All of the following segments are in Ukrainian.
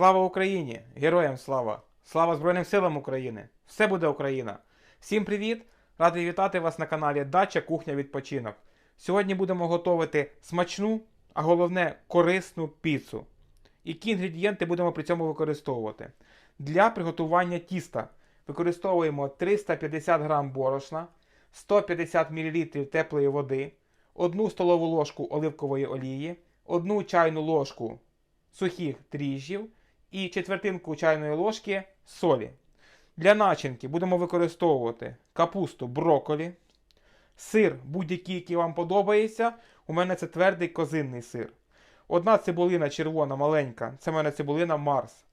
Слава Україні! Героям слава! Слава Збройним силам України! Все буде Україна! Всім привіт! Радий вітати вас на каналі Дача Кухня Відпочинок. Сьогодні будемо готувати смачну, а головне корисну піцу. Які інгредієнти будемо при цьому використовувати? Для приготування тіста використовуємо 350 г борошна, 150 мл теплої води, 1 столову ложку оливкової олії, 1 чайну ложку сухих дріжджів і четвертинку чайної ложки солі. Для начинки будемо використовувати капусту брокколі, сир будь-який, який вам подобається. У мене це твердий козинний сир. Одна цибулина червона маленька, це в мене цибулина Марс.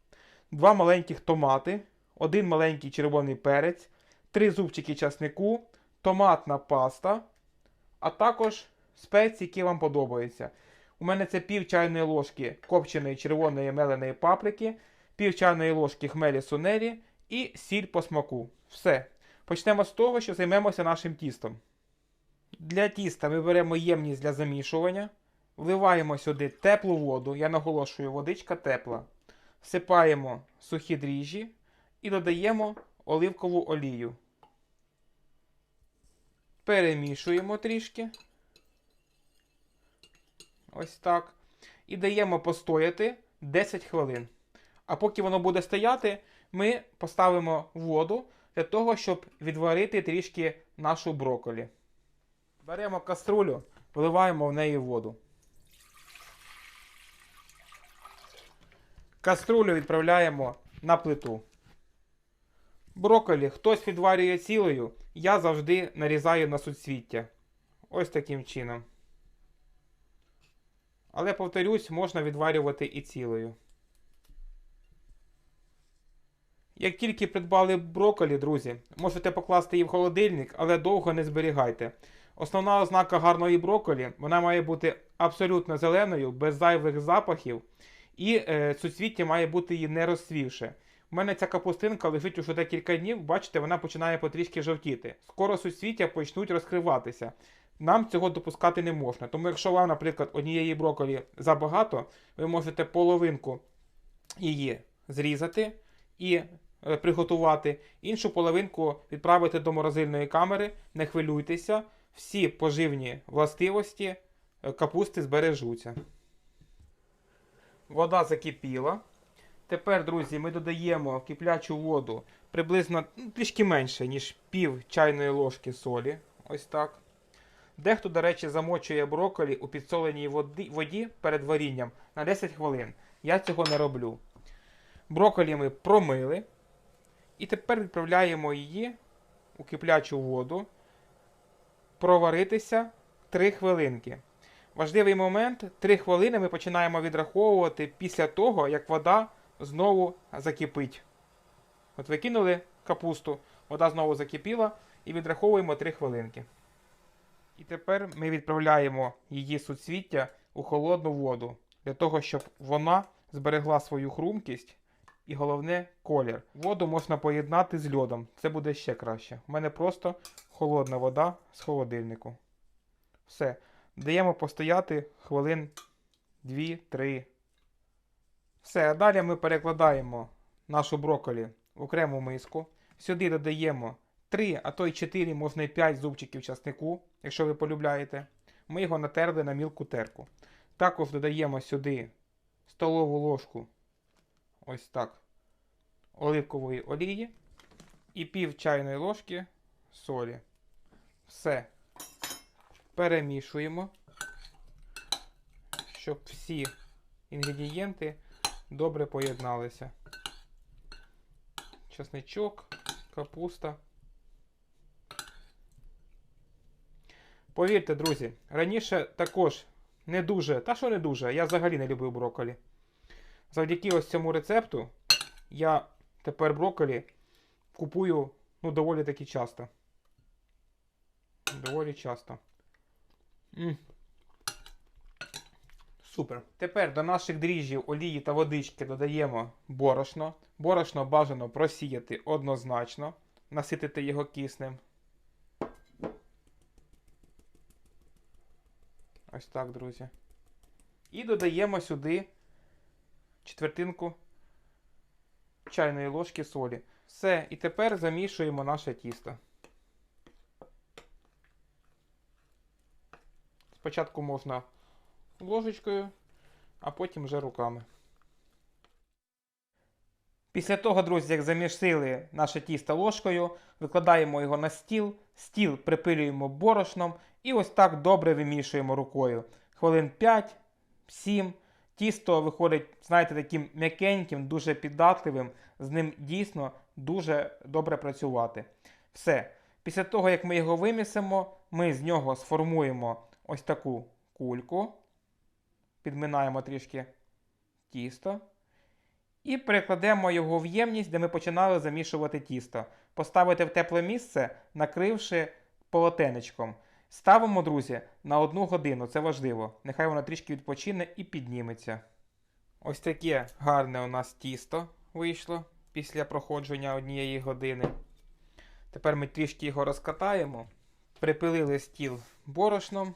Два маленьких томати, один маленький червоний перець, три зубчики часнику, томатна паста, а також спеції, які вам подобаються. У мене це пів чайної ложки копченої червоної меленої паприки, пів чайної ложки хмелі сунелі і сіль по смаку. Все. Почнемо з того, що займемося нашим тістом. Для тіста ми беремо ємність для замішування, вливаємо сюди теплу воду, я наголошую, водичка тепла. Всипаємо сухі дріжджі і додаємо оливкову олію. Перемішуємо трішки. Ось так. І даємо постояти 10 хвилин. А поки воно буде стояти, ми поставимо воду для того, щоб відварити трішки нашу брокколі. Беремо каструлю, вливаємо в неї воду. Каструлю відправляємо на плиту. Брокколі хтось відварює цілою, я завжди нарізаю на суцвіття. Ось таким чином. Але, повторюсь, можна відварювати і цілою. Як тільки придбали брокколі, друзі, можете покласти її в холодильник, але довго не зберігайте. Основна ознака гарної брокколі, вона має бути абсолютно зеленою, без зайвих запахів, і е, суцвіття має бути її не розцвівше. У мене ця капустинка лежить уже декілька днів, бачите, вона починає потрішки жовтіти. Скоро суцвіття почнуть розкриватися. Нам цього допускати не можна. Тому, якщо вам, наприклад, однієї брокколі забагато, ви можете половинку її зрізати і е, приготувати, іншу половинку відправити до морозильної камери, не хвилюйтеся, всі поживні властивості е, капусти збережуться. Вода закипіла. Тепер, друзі, ми додаємо в киплячу воду приблизно ну, трішки менше, ніж пів чайної ложки солі. Ось так. Дехто, до речі, замочує брокколі у підсоленій воді, перед варінням на 10 хвилин. Я цього не роблю. Брокколі ми промили. І тепер відправляємо її у киплячу воду проваритися 3 хвилинки. Важливий момент: 3 хвилини ми починаємо відраховувати після того, як вода знову закипить. От ви кинули капусту, вода знову закипіла і відраховуємо 3 хвилинки. І тепер ми відправляємо її суцвіття у холодну воду, для того, щоб вона зберегла свою хрумкість і головне колір. Воду можна поєднати з льодом, це буде ще краще. У мене просто холодна вода з холодильнику. Все. Даємо постояти хвилин 2-3. Все, далі ми перекладаємо нашу брокколі в окрему миску. Сюди додаємо 3, а то й 4, можна і 5 зубчиків часнику, якщо ви полюбляєте. Ми його натерли на мілку терку. Також додаємо сюди столову ложку ось так, оливкової олії і пів чайної ложки солі. Все. Перемішуємо, щоб всі інгредієнти добре поєдналися. Часничок, капуста. Повірте, друзі, раніше також не дуже, та що не дуже, я взагалі не любив брокколі. Завдяки ось цьому рецепту я тепер брокколі купую ну, доволі таки часто. Доволі часто. М. Супер. Тепер до наших дріжджів, олії та водички додаємо борошно. Борошно бажано просіяти однозначно, наситити його киснем. Ось так, друзі. І додаємо сюди четвертинку чайної ложки солі. Все, і тепер замішуємо наше тісто. Спочатку можна ложечкою, а потім вже руками. Після того, друзі, як замісили наше тісто ложкою, викладаємо його на стіл, стіл припилюємо борошном і ось так добре вимішуємо рукою. Хвилин 5-7. Тісто виходить, знаєте, таким м'якеньким, дуже піддатливим. З ним дійсно дуже добре працювати. Все. Після того, як ми його вимісимо, ми з нього сформуємо ось таку кульку, підминаємо трішки тісто. І перекладемо його в ємність, де ми починали замішувати тісто. Поставити в тепле місце, накривши полотенечком. Ставимо, друзі, на одну годину, це важливо. Нехай воно трішки відпочине і підніметься. Ось таке гарне у нас тісто вийшло після проходження однієї години. Тепер ми трішки його розкатаємо. Припилили стіл борошном,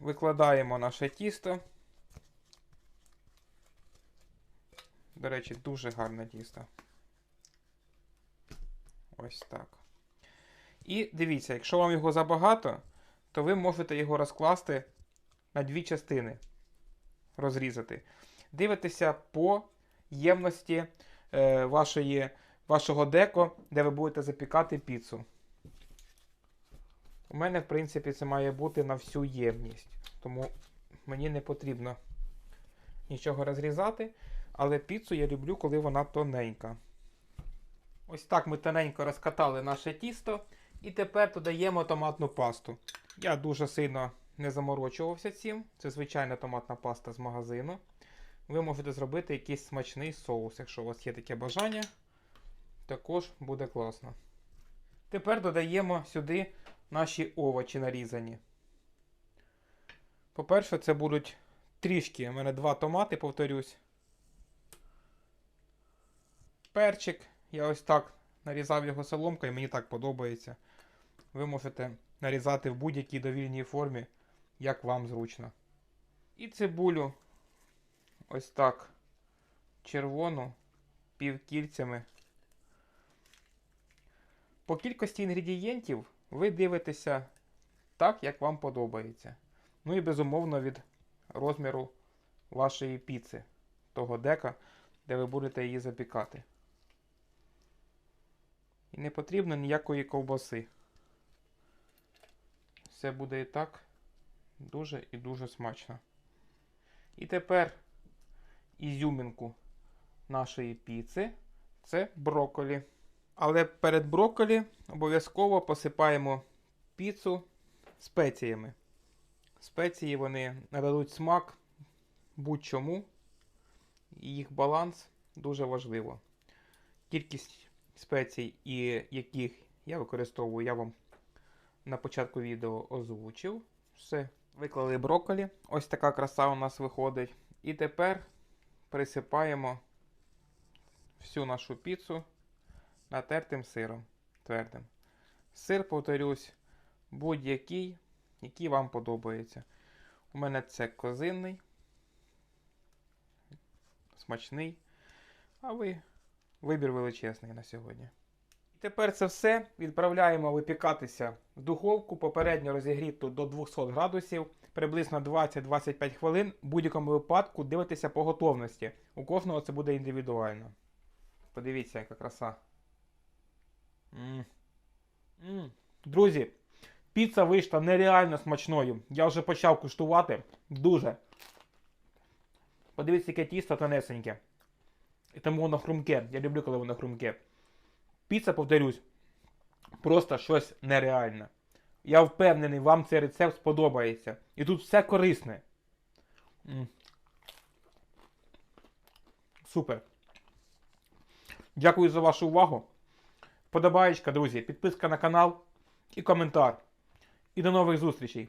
викладаємо наше тісто. До речі, дуже гарне тісто. Ось так. І дивіться, якщо вам його забагато, то ви можете його розкласти на дві частини. Розрізати. Дивитеся по ємності е, вашої, вашого деко, де ви будете запікати піцу. У мене, в принципі, це має бути на всю ємність. Тому мені не потрібно нічого розрізати. Але піцу я люблю, коли вона тоненька. Ось так ми тоненько розкатали наше тісто. І тепер додаємо томатну пасту. Я дуже сильно не заморочувався цим. Це звичайна томатна паста з магазину. Ви можете зробити якийсь смачний соус, якщо у вас є таке бажання. Також буде класно. Тепер додаємо сюди наші овочі нарізані. По-перше, це будуть трішки. У мене два томати, повторюсь. Перчик. Я ось так нарізав його соломкою, мені так подобається. Ви можете нарізати в будь-якій довільній формі, як вам зручно. І цибулю ось так червону півкільцями. По кількості інгредієнтів ви дивитеся так, як вам подобається. Ну і безумовно від розміру вашої піци, того дека, де ви будете її запікати. І не потрібно ніякої ковбаси. Все буде і так дуже і дуже смачно. І тепер ізюминку нашої піци це брокколі. Але перед брокколі обов'язково посипаємо піцу спеціями. Спеції вони нададуть смак будь-чому. І їх баланс дуже важливо. Кількість спецій, і яких я використовую, я вам на початку відео озвучив. Все. Виклали брокколі. Ось така краса у нас виходить. І тепер присипаємо всю нашу піцу натертим сиром твердим. Сир, повторюсь, будь-який, який вам подобається. У мене це козинний, смачний. А ви вибір величезний на сьогодні. І тепер це все відправляємо випікатися в духовку, попередньо розігріту до 200 градусів, приблизно 20-25 хвилин. В будь-якому випадку дивитися по готовності. У кожного це буде індивідуально. Подивіться, яка краса. М. М. Друзі, піца вийшла нереально смачною. Я вже почав куштувати. Дуже. Подивіться, яке тісто тонесеньке. І тому воно хрумке. Я люблю, коли воно хрумке. Піца, повторюсь, просто щось нереальне. Я впевнений, вам цей рецепт сподобається. І тут все корисне. Супер. Дякую за вашу увагу. Подобаєчка, друзі, підписка на канал і коментар. І до нових зустрічей!